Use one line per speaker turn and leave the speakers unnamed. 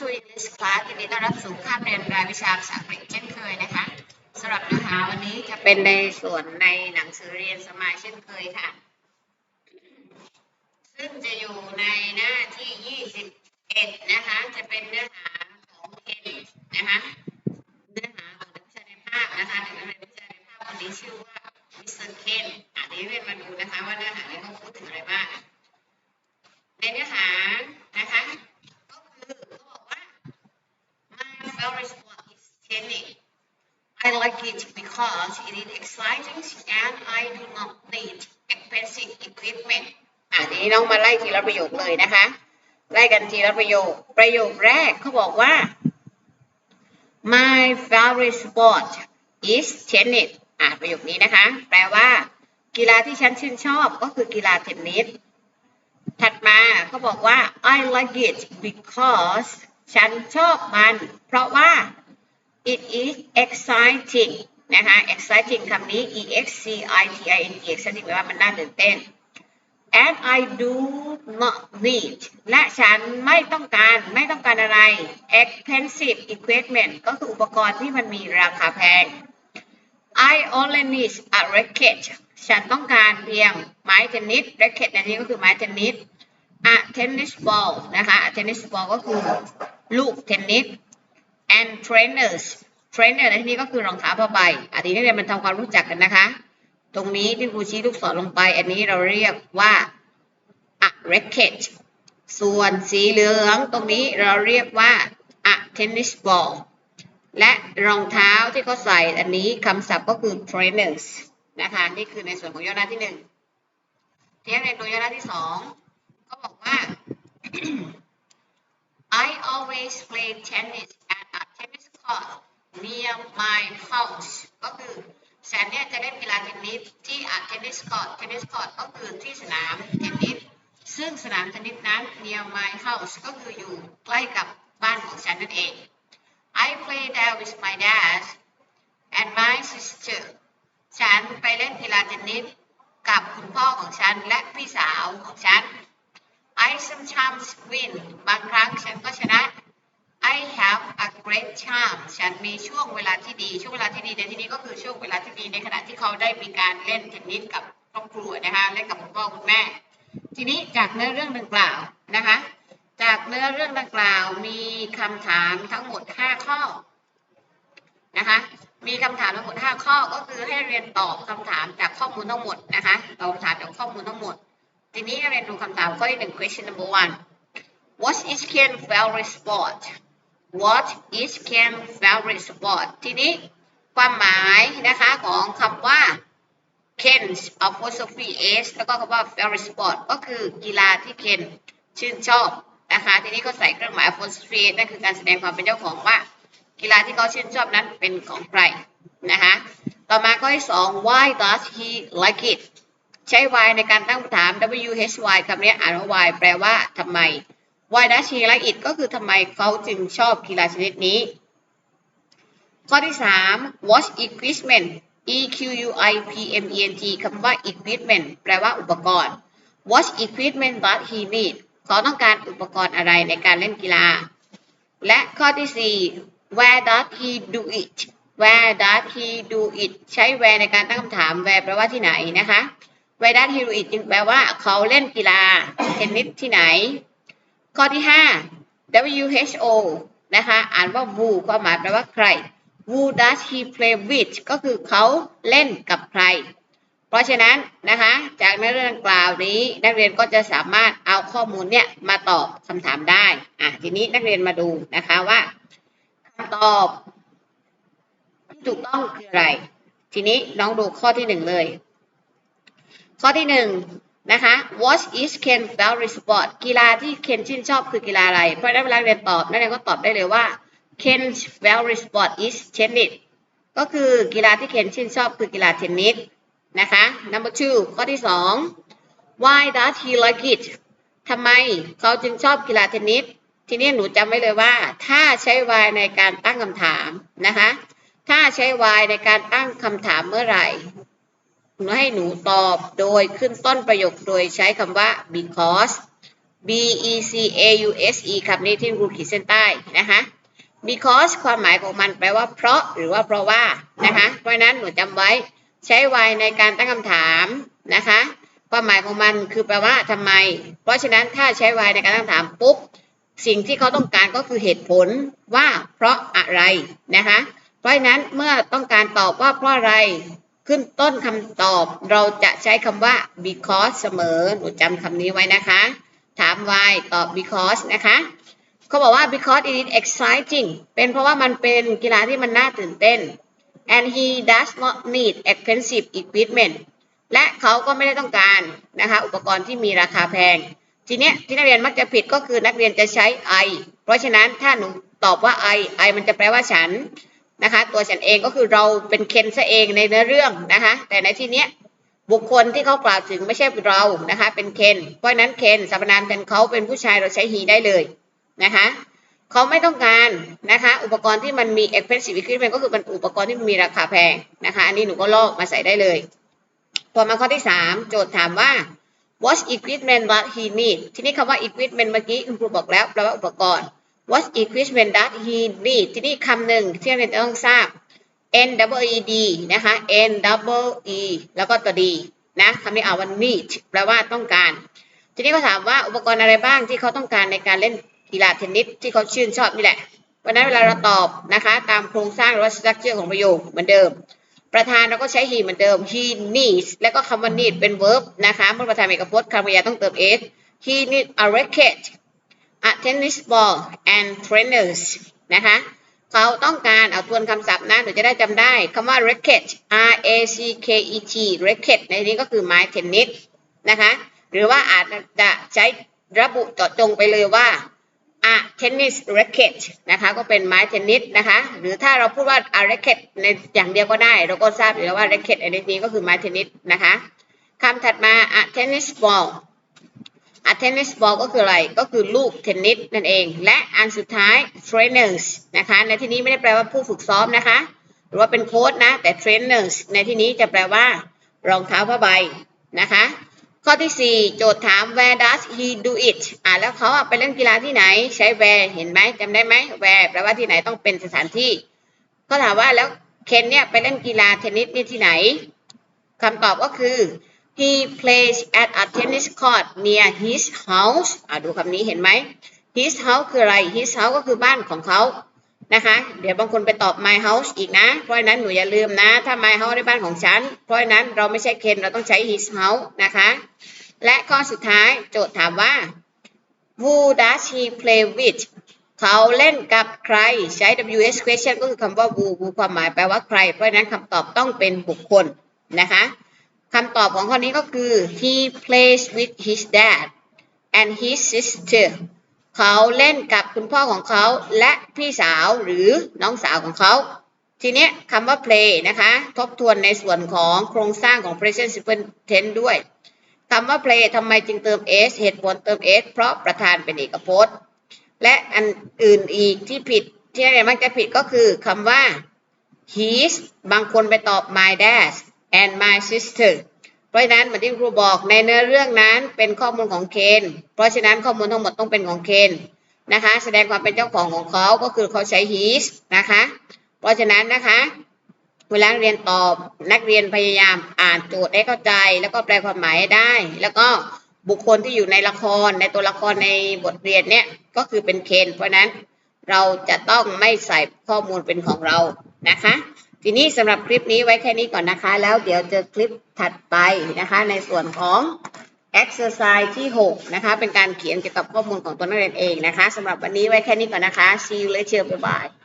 to English class ยินดีต้อนรับสู่คาบเรียนรายวิชาภาษาอังกฤษเช่นเคยนะคะสำหรับเนื้อหาวันนี้จะเป็นในส่วนในหนังสือเรียนสมัยเช่นเคยค่ะ ซึ่งจะอยู่ในหน้าที่ 21 นะคะ จะเป็นเนื้อหาของเคนนะคะ เนื้อหาของนักวิชาในภาพนะคะหนึ่งในนักวิชาในภาพคนนี้ชื่อว่ามิสเตอร์เคนอะเดี๋ยวเรียนมาดูนะคะว่าเนื้อหานี้เขาพูดถึงอะไรบ้าง ในเนื้อหานะคะ ก็คือเขาบอกว่า my favorite sport is tennis I like it because it is exciting and I do not need expensive equipment อะทีนี้น้องมาไล่ทีละประโยคเลยนะคะ ไล่กันทีละประโยค ประโยคแรกเขาบอกว่า my favorite sport is tennis อะประโยคนี้นะคะ แปลว่า กีฬาที่ฉันชื่นชอบก็คือกีฬาเทนนิส ถัดมาเขาบอกว่า I like it because ฉันชอบมัน เพราะว่า it is exciting นะคะ exciting คำนี้ e x c i t i n g exciting แปลว่ามันน่าตื่นเต้น and I do not need และฉันไม่ต้องการไม่ต้องการอะไร expensive equipment ก็คืออุปกรณ์ที่มันมีราคาแพง I only need a racket ฉันต้องการเพียงไม้เทนนิส racket ในที่นี้ก็คือไม้เทนนิส a tennis ball นะคะ a tennis ball ก็คือลูกเทนนิส and trainers trainer ในที่นี้ก็คือรองเท้าผ้าใบอันนี้นักเรียนมันทำความรู้จักกันนะคะ ตรงนี้ที่ครูชี้ลูกศรลงไป อันนี้เราเรียกว่า a racket ส่วนสีเหลืองตรงนี้เราเรียกว่า a tennis ball และรองเท้าที่เขาใส่อันนี้คำศัพท์ก็คือ trainers นะคะ นี่คือในส่วนของย่อหน้าที่หนึ่งเทียบในตัวย่อหน้าที่สองก็บอกว่า I always play tennis court near my house ก็คือฉันเนี่ยจะเล่นกีฬาเทนนิสที่ a tennis court tennis court ก็คือที่สนามเทนนิสซึ่งสนามเทนนิสนั้น near my house ก็คืออยู่ใกล้กับบ้านของฉันนั่นเอง I play there with my dad and my sister ฉันไปเล่นกีฬาเทนนิสกับคุณพ่อของฉันและพี่สาวของฉัน I sometimes win บางครั้งฉันก็ชนะ I have a great time ฉันมีช่วงเวลาที่ดี ช่วงเวลาที่ดีในที่นี้ก็คือช่วงเวลาที่ดีในขณะที่เขาได้มีการเล่นเทนนิสกับครอบครัวนะคะเล่นกับคุณพ่อคุณแม่ ทีนี้จากเนื้อเรื่องดังกล่าวนะคะ จากเนื้อเรื่องดังกล่าวมีคำถามทั้งหมด 5 ข้อนะคะ มีคำถามทั้งหมด 5 ข้อก็คือให้เรียนตอบคำถามจากข้อมูลทั้งหมดนะคะตอบคำถามจากข้อมูลทั้งหมด ทีนี้เรียนดูคำถามข้อที่หนึ่ง question number one What is Ken's favorite sport What is Ken's favorite sport ทีนี้ความหมายนะคะของคำว่า Ken's apostrophe s แล้วก็คำว่า favorite sport ก็คือกีฬาที่เคนชื่นชอบนะคะทีนี้ก็ใส่เครื่องหมาย apostrophe นั่นคือการแสดงความเป็นเจ้าของว่า กีฬาที่เขาชื่นชอบนั้นเป็นของใครนะคะต่อมาข้อที่สอง why does he like it ใช้ why ในการตั้งคำถาม w h y คำนี้อ่านว่า why แปลว่าทำไม why does he like it ก็คือทำไมเขาจึงชอบกีฬาชนิดนี้ ข้อที่ 3 what equipment e q u i p m e n t คำว่า equipment แปลว่าอุปกรณ์ what equipment does he need เขาต้องการอุปกรณ์อะไรในการเล่นกีฬา และข้อที่ 4 where does he do it where does he do it ใช้ where ในการตั้งคำถาม where แปลว่าที่ไหนนะคะ where does he do it จึงแปลว่าเขาเล่นกีฬาเทนนิสที่ไหน ข้อที่ 5 WHO นะคะอ่านว่า who ความหมายแปลว่าใคร who does he play with ก็คือเขาเล่นกับใคร เพราะฉะนั้นนะคะจากเนื้อเรื่องกล่าวนี้นักเรียนก็จะสามารถเอาข้อมูลเนี่ยมาตอบคำถามได้อะทีนี้นักเรียนมาดูนะคะว่าคำตอบที่ถูกต้องคืออะไร ทีนี้น้องดูข้อที่หนึ่งเลย ข้อที่หนึ่ง นะคะ What is Ken's favorite sport กีฬาที่เคนชื่นชอบคือกีฬาอะไร เพราะนั้นเวลาเรียนตอบนักเรียนก็ตอบได้เลยว่า Ken's favorite sport is tennis ก็คือกีฬาที่เคนชื่นชอบคือกีฬาเทนนิสนะคะ number two ข้อที่สอง why does he like it ทำไมเขาจึงชอบกีฬาเทนนิสทีนี้หนูจำไว้เลยว่า ถ้าใช้ why ในการตั้งคำถามนะคะ ถ้าใช้ why ในการตั้งคำถามเมื่อไหร่ ให้หนูตอบโดยขึ้นต้นประโยคโดยใช้คำว่า because b e c a u s e คำนี้ที่ครูขีดเส้นใต้นะคะ because ความหมายของมันแปลว่าเพราะหรือว่าเพราะว่านะคะเพราะนั้นหนูจำไว้ใช้ why ในการตั้งคำถามนะคะความหมายของมันคือแปลว่าทำไม เพราะฉะนั้นถ้าใช้ why ในการตั้งคำถามปุ๊บสิ่งที่เขาต้องการก็คือเหตุผลว่าเพราะอะไรนะคะ เพราะฉะนั้นเมื่อต้องการตอบว่าเพราะอะไร ขึ้นต้นคำตอบเราจะใช้คำว่า because เสมอหนูจำคำนี้ไว้นะคะ ถาม why ตอบ because นะคะเขาบอกว่า because it is exciting เป็นเพราะว่ามันเป็นกีฬาที่มันน่าตื่นเต้น and he does not need expensive equipment และเขาก็ไม่ได้ต้องการนะคะอุปกรณ์ที่มีราคาแพง ทีเนี้ยที่นักเรียนมักจะผิดก็คือนักเรียนจะใช้ I เพราะฉะนั้นถ้าหนูตอบว่า I I มันจะแปลว่าฉัน นะคะ ตัวฉันเองก็คือเราเป็นเคนซะเองในเนื้อเรื่องนะคะ แต่ในที่เนี้ยบุคคลที่เขากล่าวถึงไม่ใช่เรานะคะ เป็นเคน เพราะฉะนั้นเคนสรรพนามแทนเขาเป็นผู้ชายเราใช้ he ได้เลยนะคะเขาไม่ต้องการนะคะ อุปกรณ์ที่มันมี expensive equipment ก็คือเป็นอุปกรณ์ที่มีราคาแพงนะคะ อันนี้หนูก็ลอกมาใส่ได้เลยต่อมาข้อที่สามโจทย์ถามว่า what equipment does he need ทีนี้คำว่า equipment เมื่อกี้คุณครูบอกแล้วแปลว่าอุปกรณ์ what equipment does he need ที่นี่คำหนึ่งที่เราจะต้องทราบ n double e d นะคะ n double e แล้วก็ตัว d นะคำนี้เอาว่า need แปลว่าต้องการ ทีนี้เขาถามว่าอุปกรณ์อะไรบ้างที่เขาต้องการในการเล่นกีฬาเทนนิสที่เขาชื่นชอบนี่แหละวันนั้นเวลาเราตอบนะคะ ตามโครงสร้างหรือว่า structure ของประโยคเหมือนเดิม ประธานเราก็ใช้ he เหมือนเดิม he needs แล้วก็คำว่า need เป็น verb นะคะเมื่อประธานเอกพจน์คำกริยาต้องเติม s he needs a racket a tennis ball and trainers นะคะเขาต้องการเอาทวนคำศัพท์นะหนูจะได้จำได้คำว่า racket r a c k e t racket ในนี้ก็คือไม้เทนนิสนะคะหรือว่าอาจจะใช้ระบุเจาะจงไปเลยว่า a tennis racket นะคะก็เป็นไม้เทนนิสนะคะหรือถ้าเราพูดว่า a racket ในอย่างเดียวก็ได้ เราก็ทราบอยู่แล้วว่า racket ในนี้ก็คือไม้เทนนิสนะคะคำถัดมา a tennis ball a tennis ball ก็คืออะไร ก็คือลูกเทนนิสนั่นเอง และอันสุดท้าย trainers นะคะ ในที่นี้ไม่ได้แปลว่าผู้ฝึกซ้อมนะคะ หรือว่าเป็นโค้ชนะ แต่ trainers ในที่นี้จะแปลว่ารองเท้าผ้าใบนะคะ ข้อที่ 4 โจทย์ถาม where does he do it อ่าแล้วเขาไปเล่นกีฬาที่ไหน ใช้ where เห็นไหมจำได้ไหม where แปลว่าที่ไหนต้องเป็นสถานที่เขาถามว่าแล้วเคนเนี่ยไปเล่นกีฬาเทนนิสนี่ที่ไหนคำตอบก็คือ he plays at a tennis court near his house อ่าดูคำนี้เห็นไหม his house คืออะไร his house ก็คือบ้านของเขานะคะ เดี๋ยวบางคนไปตอบ my house อีกนะ เพราะนั้นหนูอย่าลืมนะ ถ้า my house ในบ้านของฉัน เพราะนั้นเราไม่ใช่เคนเราต้องใช้ his house นะคะ และข้อสุดท้ายโจทย์ถามว่า who does he play with เขาเล่นกับใครใช้ ws question ก็คือคำว่า who who ความหมายแปลว่าใคร เพราะนั้นคำตอบต้องเป็นบุคคลนะคะ คำตอบของข้อนี้ก็คือ he plays with his dad and his sister เขาเล่นกับคุณพ่อของเขาและพี่สาวหรือน้องสาวของเขา ทีนี้คำว่า play นะคะ ทบทวนในส่วนของโครงสร้างของ present simple tense ด้วยคำว่า play ทำไมจึงเติม s เหตุผลเติม s เพราะประธานเป็นเอกพจน์ และอันอื่นอีกที่ผิดที่นักเรียนมักจะผิดก็คือคำว่า his บางคนไปตอบ my dad and my sister เพราะฉะนั้นเหมือนที่ครูบอกในเนื้อเรื่องนั้นเป็นข้อมูลของเคน เพราะฉะนั้นข้อมูลทั้งหมดต้องเป็นของเคนนะคะ แสดงความเป็นเจ้าของของเขาก็คือเขาใช้ his นะคะ เพราะฉะนั้นนะคะเวลาเรียนตอบนักเรียนพยายามอ่านโจทย์ให้เข้าใจ แล้วก็แปลความหมายให้ได้ แล้วก็บุคคลที่อยู่ในละครในตัวละครในบทเรียนเนี่ยก็คือเป็นเคน เพราะฉะนั้นเราจะต้องไม่ใส่ข้อมูลเป็นของเรานะคะ ทีนี้สำหรับคลิปนี้ไว้แค่นี้ก่อนนะคะ แล้วเดี๋ยวเจอคลิปถัดไปนะคะ ในส่วนของ exercise ที่ 6 นะคะ เป็นการเขียนเกี่ยวกับข้อมูลของตัวนักเรียนเองนะคะสำหรับวันนี้ไว้แค่นี้ก่อนนะคะ see you later bye bye